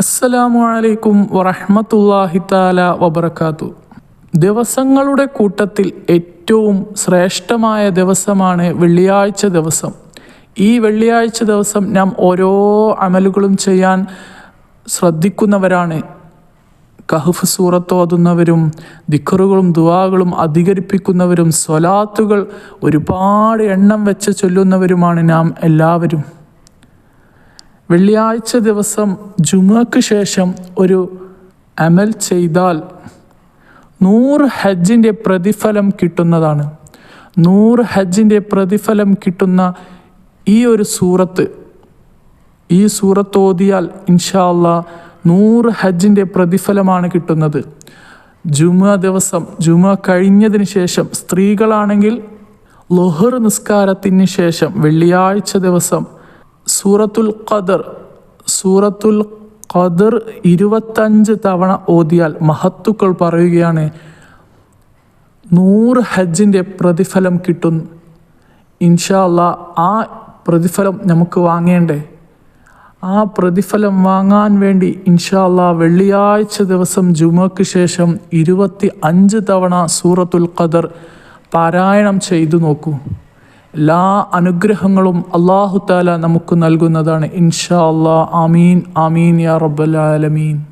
അസ്സലാമു അലൈക്കും വറഹ്മത്തുള്ളാഹി താല വബറകാതു ദിവസങ്ങളുടെ കൂട്ടത്തിൽ ഏറ്റവും ശ്രേഷ്ഠമായ ദിവസമാണ് വെള്ളിയാഴ്ച ദിവസം. ഈ വെള്ളിയാഴ്ച ദിവസം നാം ഓരോ അമലുകളും ചെയ്യാൻ ശ്രദ്ധിക്കുന്നവരാണ്. കഹഫ് സൂറത്ത് ഓതുന്നവരും ദിക്കറുകളും ദുവാകളും അധികരിപ്പിക്കുന്നവരും സ്വലാത്തുകൾ ഒരുപാട് എണ്ണം വെച്ച് ചൊല്ലുന്നവരുമാണ് നാം എല്ലാവരും. വെള്ളിയാഴ്ച ദിവസം ജുമക്ക് ശേഷം ഒരു അമൽ ചെയ്താൽ നൂറ് ഹജ്ജിന്റെ പ്രതിഫലം കിട്ടുന്നതാണ്. നൂറ് ഹജ്ജിന്റെ പ്രതിഫലം കിട്ടുന്ന ഈ ഒരു സൂറത്ത് ഈ സൂറത്ത് ഓതിയാൽ ഇൻഷാ അല്ലാ നൂറ് ഹജ്ജിന്റെ പ്രതിഫലമാണ് കിട്ടുന്നത്. ജുമ ദിവസം ജുമ കഴിഞ്ഞതിന് ശേഷം സ്ത്രീകളാണെങ്കിൽ ലൊഹർ നിസ്കാരത്തിന് ശേഷം വെള്ളിയാഴ്ച ദിവസം സൂറത്തുൽ ഖദർ സൂറത്തുൽ ഖദർ ഇരുപത്തഞ്ച് തവണ ഓതിയാൽ മഹത്തുക്കൾ പറയുകയാണ് നൂറ് ഹജ്ജിന്റെ പ്രതിഫലം കിട്ടും. ഇൻഷാ അല്ലാ ആ പ്രതിഫലം നമുക്ക് വാങ്ങേണ്ടേ? ആ പ്രതിഫലം വാങ്ങാൻ വേണ്ടി ഇൻഷാ അല്ലാ വെള്ളിയാഴ്ച ദിവസം ജുമക്ക് ശേഷം ഇരുപത്തി അഞ്ച് തവണ സൂറത്തുൽ ഖദർ പാരായണം ചെയ്തു നോക്കൂ. എല്ലാ അനുഗ്രഹങ്ങളും അള്ളാഹു താല നമുക്ക് നൽകുന്നതാണ്. ഇൻഷാ അള്ളാ ആമീൻ ആമീൻ യാ റബ്ബൽ ആലമീൻ.